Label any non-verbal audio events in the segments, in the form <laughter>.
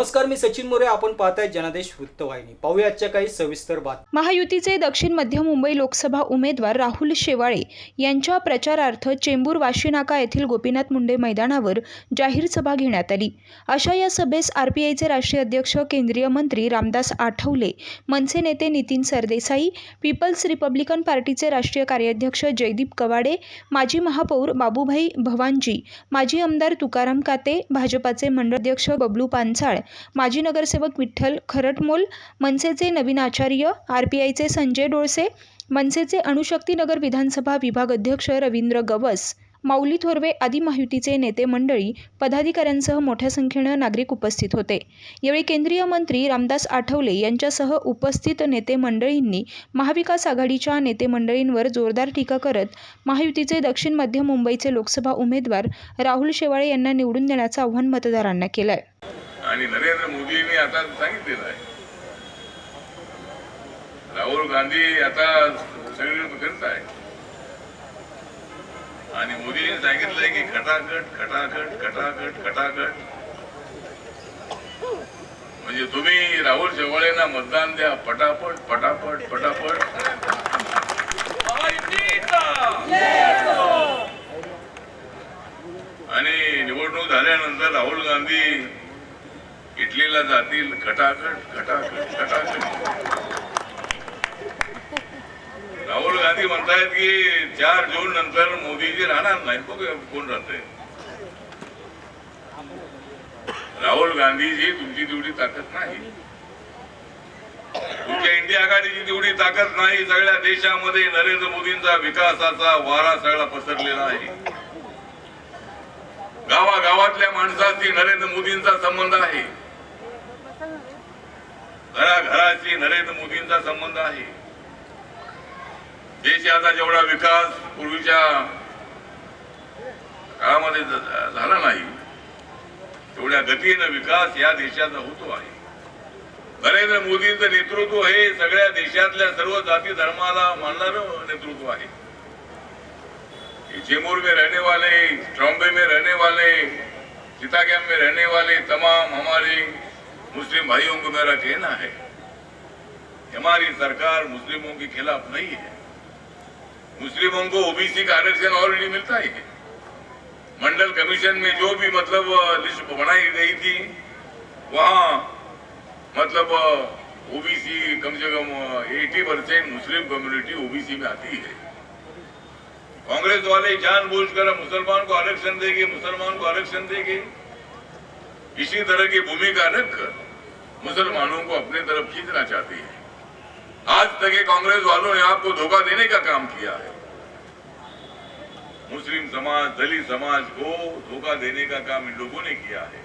नमस्कार मी सचिन मोरे. आपण पाहताय जनादेश वृत्तवाहिनी. पाहूया आजच्या काही सविस्तर बात महायुतीचे दक्षिण मध्य मुंबई लोकसभा उमेदवार राहुल शेवाळे यांच्या प्रचारार्थ चेंबूर वाशीनाका येथील गोपीनाथ मुंडे मैदानावर जाहीर सभा घेण्यात आली. अशा या सभेस आरपीआयचे राष्ट्रीय अध्यक्ष केंद्रीय मंत्री रामदास आठवले मनसे नेते नितीन सरदेसाई पीपल्स रिपब्लिकन पार्टीचे राष्ट्रीय कार्याध्यक्ष जयदीप कवाडे माजी महापौर बाबूभाई भवानजी माजी आमदार तुकाराम काते भाजपाचे मंडळाध्यक्ष बबलू पानसाळ माजी नगरसेवक विठ्ठल खरटमोल मनसेचे नवीन आचार्य आर पी आयचे संजय डोळसे मनसेचे अणुशक्तीनगर विधानसभा विभाग अध्यक्ष रवींद्र गवस माऊली थोरवे आदी महायुतीचे नेते मंडळी पदाधिकाऱ्यांसह मोठ्या संख्येनं नागरिक उपस्थित होते. यावेळी केंद्रीय मंत्री रामदास आठवले यांच्यासह उपस्थित नेते मंडळींनी महाविकास आघाडीच्या नेते मंडळींवर जोरदार टीका करत महायुतीचे दक्षिण मध्य मुंबईचे लोकसभा उमेदवार राहुल शेवाळे यांना निवडून देण्याचं आव्हान मतदारांना केलं आहे आणि नरेंद्र मोदींनी आता सांगितलेलं आहे. राहुल गांधी आता सगळीकडे फिरत आहे आणि मोदींनी सांगितलंय की खटाखट खटाखट खटाखट खटाखट. म्हणजे तुम्ही राहुल शेवाळेंना मतदान द्या पटापट पटापट पटापट. आणि निवडणूक झाल्यानंतर राहुल गांधी इटलीला जातील. खटाखट खटाखट खटाखट. राहुल गांधी म्हणतायत की चार जून नंतर मोदीजी राहणार नाही बघूया कोण राहते राहुल गांधीजी तुमची तेवढी ताकद नाही. तुमच्या इंडिया आघाडीची तेवढी ताकद नाही. सगळ्या देशामध्ये नरेंद्र मोदींचा विकासाचा वारा सगळा पसरलेला आहे. गावागावातल्या माणसाशी नरेंद्र मोदींचा संबंध आहे. घराघराशी नरेंद्र मोदींचा संबंध आहे. देशाचा जेवढा विकास पूर्वीच्या काळामध्ये झाला नाही तेवढ्या गतीनं विकास या देशाचा होतो आहे. नरेंद्र मोदींचं नेतृत्व हे सगळ्या देशातल्या सर्व जाती धर्माला मानणारं नेतृत्व आहे. चेमूर में रहने वाले ट्रॉम्बे में रहने वाले चितागैम में रहने वाले तमाम हमारे मुस्लिम भाइयों को मेरा कहना है हमारी सरकार मुस्लिमों के खिलाफ नहीं है। मुस्लिमों को ओबीसी का आरक्षण ऑलरेडी मिलता ही मंडल कमीशन में जो भी मतलब लिस्ट बनाई गई थी, वहाँ मतलब ओबीसी कम से कम 80 परसेंट मुस्लिम कम्युनिटी ओबीसी में आती है। कांग्रेस वाले जानबूझकर मुसलमान को आरक्षण देंगे, मुसलमान को आरक्षण देंगे। इसी तरह की भूमिका रखकर मुसलमानों को अपने तरफ़ खींचना चाहती है। आज तक ये कांग्रेस वालों ने आपको धोखा देने का काम किया है। मुस्लिम समाज, दलित समाज को धोखा देने का काम इन लोगों ने किया है।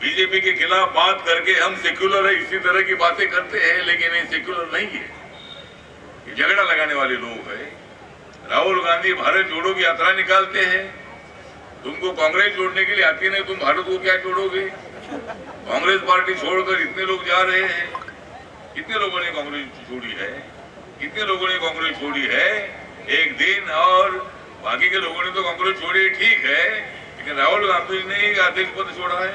बीजेपी के खिलाफ बात करके हम सेक्युलर है, इसी तरह की बातें करते हैं, लेकिन ये सेक्युलर नहीं है। ये झगड़ा लगाने वाले लोग है। राहुल गांधी भारत जोड़ो की यात्रा निकालते हैं। तुमको कांग्रेस जोड़ने के लिए आती नहीं तुम भारत को क्या जोड़ोगे कांग्रेस पार्टी छोड़कर इतने लोग जा रहे हैं। कितने लोगों ने कांग्रेस छोड़ी है? कितने लोगों ने कांग्रेस छोड़ी है? एक दिन और बाकी के लोगों ने तो कांग्रेस छोड़ी, ठीक है, लेकिन राहुल गांधी ने ही अध्यक्ष पद छोड़ा है।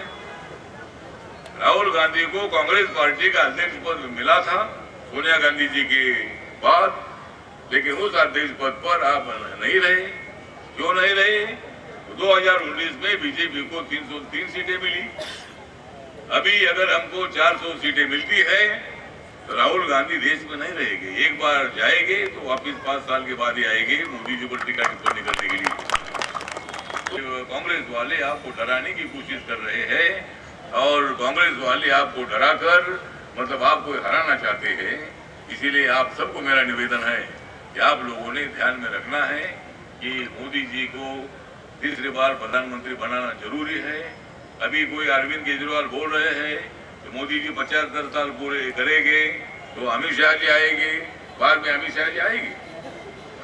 राहुल गांधी को कांग्रेस पार्टी का अध्यक्ष पद मिला था सोनिया गांधी जी के बाद, लेकिन उस अध्यक्ष पद पर आप नहीं रहे। क्यों नहीं रहे? 2019 में बीजेपी को 303 सीटें मिली। अभी अगर हमको 400 सीटें मिलती है तो राहुल गांधी देश में नहीं रहेंगे। एक बार जाएँगे तो वापिस पाँच साल के बाद ही आएँगे मोदी जी पर टीका टिप्पणी करने के लिए। कांग्रेस वाले आपको डराने की कोशिश कर रहे हैं और कांग्रेस वाले आपको डराकर मतलब आपको हराना चाहते हैं। इसीलिए आप सबको मेरा निवेदन है कि आप लोगों ने ध्यान में रखना है कि मोदी जी को तीसरी बार प्रधानमंत्री बनाना ज़रूरी है। अभी कोई अरविंद केजरीवाल बोल रहे हैं मोदी जी पचहत्तर साल पूरे करेंगे तो अमित शाह जी आएँगे, बाद में अमित शाह जी आएँगे।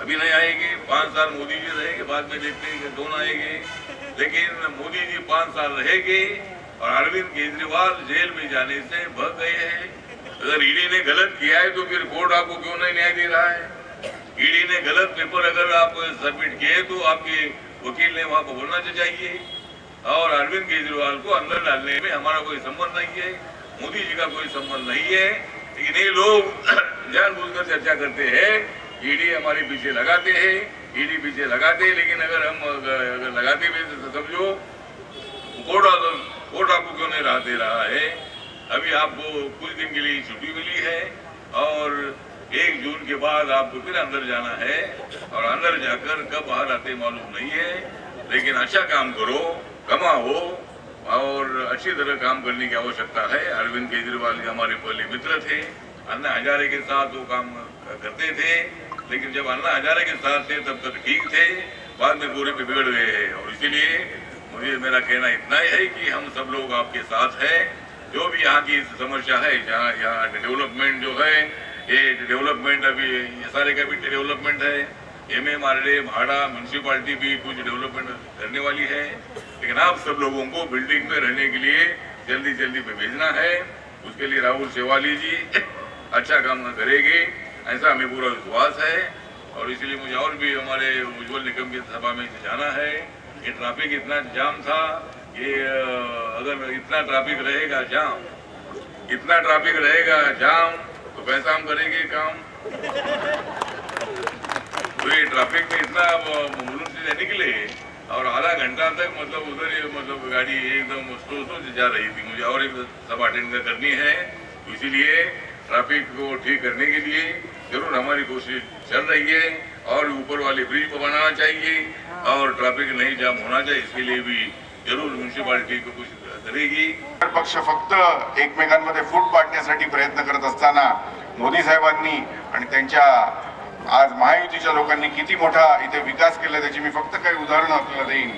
अभी नहीं आएँगे, पाँच साल मोदी जी रहेंगे, बाद में देखते हैं दोनों आएँगे। लेकिन मोदी जी पाँच साल रहेंगे और अरविंद केजरीवाल जेल में जाने से भग गए हैं। अगर ईडी ने गलत किया है तो फिर कोर्ट आपको क्यों नहीं न्याय दे रहा है? ईडी ने गलत पेपर अगर आप सबमिट किए तो आपके वकील ने वहाँ को बोलना चाहिए। और अरविंद केजरीवाल को अंदर डालने में हमारा कोई संबंध नहीं है। मोदी जी का कोई संबंध नहीं है, लेकिन ये लोग <clears throat> जानबूझकर चर्चा करते हैं ईडी हमारे पीछे लगाते हैं ईडी पीछे लगाते हैं, लेकिन अगर हम अगर अगर लगाते भी तो समझो, कोर्ट कोर्ट आपको क्यों नहीं राह दे रहा है? अभी आपको कुछ दिन के लिए छुट्टी मिली है, और एक जून के बाद आपको फिर अंदर जाना है, और अंदर जाकर कब बाहर आते मालूम नहीं है, लेकिन अच्छा काम करो, कमाओ और अच्छी तरह काम करने की आवश्यकता है। अरविंद केजरीवाल के हमारे पहले मित्र थे। अन्ना हजारे के साथ वो काम करते थे। लेकिन जब अन्ना हजारे के साथ थे तब तक ठीक थे। बाद में पूरे पे बिगड़ गए हैं। और इसीलिए मुझे मेरा कहना इतना ही है कि हम सब लोग आपके साथ हैं। जो भी यहाँ की समस्या है जहाँ यहाँ डेवलपमेंट जो है ये डेवलपमेंट अभी ये सारे का भी डेवलपमेंट है। एम एम आर डी भाड़ा म्यूनसिपालिटी भी कुछ डेवलपमेंट करने वाली है। लेकिन आप सब लोगों को बिल्डिंग में रहने के लिए जल्दी जल्दी में भेजना है। उसके लिए राहुल सेवाली जी <laughs> अच्छा काम करेंगे, ऐसा हमें पूरा विश्वास है। और इसलिए मुझे और भी हमारे उज्जवल निगम की सभा में जाना है। ये ट्रैफ़िक इतना जाम था, ये अगर इतना ट्रैफ़िक रहेगा जाम, इतना ट्रैफ़िक रहेगा जाम तो कैसा हम करेंगे काम। तो ये ट्रैफ़िक में इतना मुलुक से निकले। और आधा घंटा तक मतलब उधर ही मतलब गाड़ी एकदम स्लो जा रही थी। मुझे और एक सब अटेंड करनी है। इसीलिए ट्रैफिक को ठीक करने के लिए जरूर हमारी कोशिश चल रही है और ऊपर वाले ब्रिज को बनाना चाहिए और ट्रैफिक नहीं जाम होना चाहिए इसके लिए भी जरूर म्युन्सिपालिटी को कुछ करेगी। पक्ष फक्त एकमेकांमध्ये फूट पाडण्यासाठी प्रयत्न करत असताना मोदी साहेबांनी आणि त्यांच्या आज महायुतीच्या लोकांनी किती मोठा इथे विकास केला त्याची मी फक्त काही उदाहरणं आपल्याला देईन.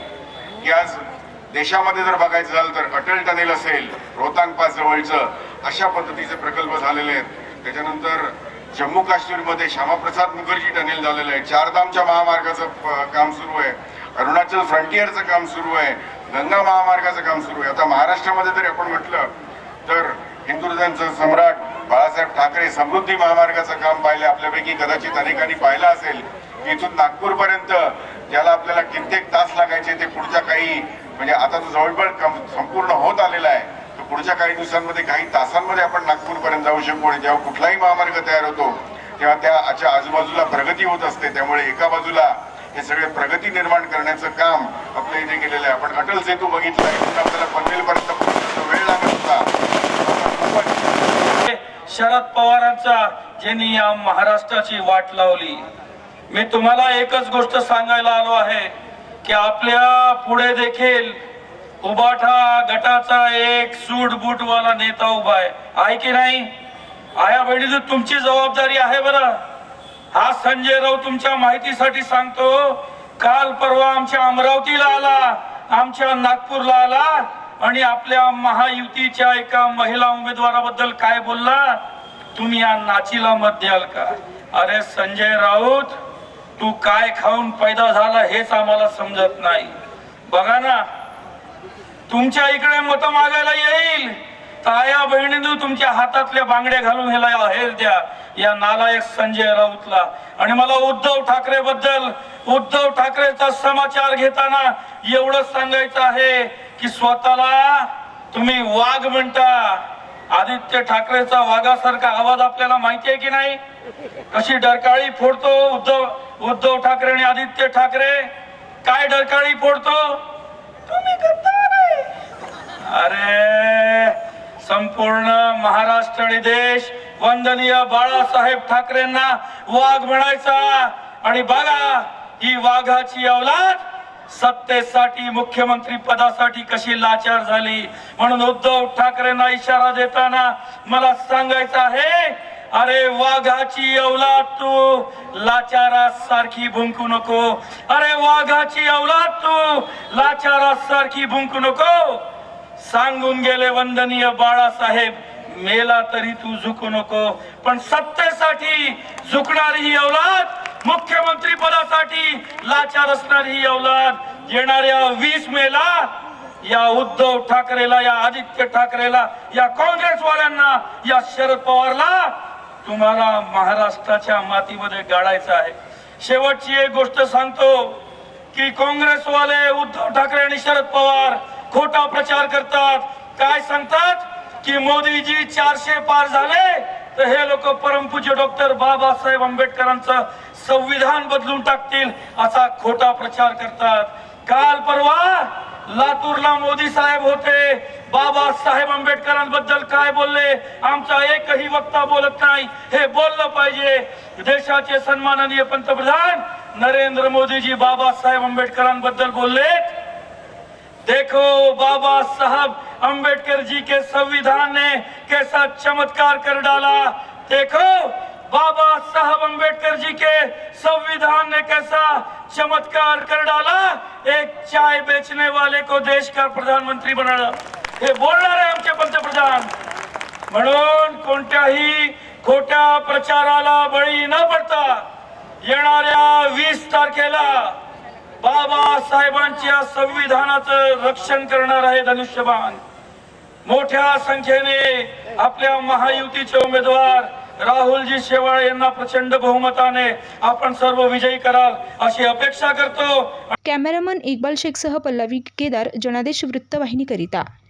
की आज देशामध्ये जर बघायचं झालं तर अटल टनेल असेल रोहतांग पास जवळचं अशा पद्धतीचे प्रकल्प झालेले आहेत. त्याच्यानंतर जम्मू काश्मीरमध्ये श्यामाप्रसाद मुखर्जी टनेल झालेलं आहे. चारधामच्या महामार्गाचं काम सुरू आहे. अरुणाचल फ्रंटियरचं काम सुरू आहे. गंगा महामार्गाचं काम सुरू आहे. आता महाराष्ट्रामध्ये जरी आपण म्हटलं तर हिंदू सम्राट बाळासाहेब ठाकरे समृद्धी महामार्गाचं काम पाहिलं आपल्यापैकी कदाचित अनेकांनी पाहिलं असेल की इथून नागपूरपर्यंत ज्याला आपल्याला कित्येक तास लागायचे ते पुढच्या काही म्हणजे आता तो जवळपास संपूर्ण होत आलेला आहे. तर पुढच्या काही दिवसांमध्ये काही तासांमध्ये आपण नागपूरपर्यंत जाऊ शकू आणि जेव्हा कुठलाही महामार्ग तयार होतो तेव्हा त्याच्या आजूबाजूला प्रगती होत असते. त्यामुळे एका बाजूला हे सगळे प्रगती निर्माण करण्याचं काम आपल्या इथे केलेलं आहे. आपण अटल सेतू बघितला इथून आपल्याला शरद पवारांचा ज्यांनी या महाराष्ट्राची वाट लावली. मी तुम्हाला एकच गोष्ट सांगायला आलो आहे की आपल्या पुढे देखील उबाठा गटाचा एक सूट बूट वाला नेता उभा आहे. आहे की नाही? आया बहिणी तुमची जबाबदारी आहे बरं. हा संजय राऊत तुमच्या माहितीसाठी सांगतो काल परवा आमच्या अमरावतीला आला आमच्या नागपूरला आला आणि आपल्या महायुतीच्या एका महिला उमेदवाराबद्दल काय बोलला? तुम्ही या नाचीला मत द्याल का? अरे संजय राऊत तू काय खाऊन पैदा झाला हेच आम्हाला समजत नाही. बघा ना तुमच्या इकडे मत मागायला येईल. ताया बहिणीनं तुमच्या हातातल्या बांगड्या घालून ह्याला आहेर द्या. या नालायक संजय राऊतला. आणि मला उद्धव ठाकरे बद्दल उद्धव ठाकरेचा समाचार घेताना एवढंच सांगायचं आहे. की स्वतःला तुम्ही वाघ म्हणता. आदित्य ठाकरेचा वाघासारखा आवाज आपल्याला माहिती आहे की नाही? कशी डरकाळी फोडतो उद्धव उद्धव ठाकरे आणि आदित्य ठाकरे? काय डरकाळी फोडतो? तुम्ही अरे संपूर्ण महाराष्ट्र आणि देश वंदनीय बाळासाहेब ठाकरेंना वाघ म्हणायचा. आणि बघा ही वाघाची अवलाद सत्तेसाठी मुख्यमंत्री पदासाठी कशी लाचार झाली? म्हणून उद्धव ठाकरेंना इशारा देताना मला सांगायचं आहे अरे वाघाची अवलाद तू लाचारा सारखी भुंकू नको. अरे वाघाची अवलाद तू लाचारा सारखी भुंकू नको. सांगून गेले वंदनीय बाळासाहेब मेला तरी तू झुकू नको. पण सत्तेसाठी झुकणारी ही अवलाद मुख्यमंत्री पदासाठी लाचार असणारी ही अवलाद येणाऱ्या वीस मेला या उद्धव ठाकरेला या आदित्य ठाकरेला या काँग्रेसवाल्यांना या शरद पवारला तुम्हाला महाराष्ट्राच्या मातीमध्ये गाडायचं आहे. शेवटची एक गोष्ट सांगतो की काँग्रेसवाले उद्धव ठाकरे आणि शरद पवार खोटा प्रचार करतात. काय सांगतात? की मोदीजी चारशे पार झाले तर हे लोक परमपूज्य डॉक्टर बाबासाहेब आंबेडकरांचं संविधान बदलून टाकतील असा खोटा प्रचार करतात. काल परवा लातूरला मोदी साहेब होते. बाबासाहेब आंबेडकरांबद्दल काय बोलले? आमचा एकही वक्ता बोलत नाही. हे बोललं पाहिजे. देशाचे सन्माननीय पंतप्रधान नरेंद्र मोदीजी बाबासाहेब आंबेडकरांबद्दल बोललेत. देखो बाबा साहब अंबेडकर जी के संविधान ने कैसा चमत्कार कर डाला। देखो बाबा साहब अंबेडकर जी के संविधान ने कैसा चमत्कार कर डाला। एक चाय बेचने वाले को देश का प्रधानमंत्री बनाना। हे बोलणार आहे आमचे पंतप्रधान। म्हणून कोणत्याही खोट्या प्रचाराला बळी न पडता येणाऱ्या वीस तारखेला बाबासाहेबांच्या संविधानाचं रक्षण करणार आहे धनुष्यबाण. मोठ्या संख्येने आपल्या महायुतीचे उमेदवार राहुलजी शेवाळे यांना प्रचंड बहुमताने आपण सर्व विजयी कराल अशी अपेक्षा करतो. कॅमेरामन इक्बाल शेखसह पल्लवी केदार जनादेश वृत्तवाहिनी करिता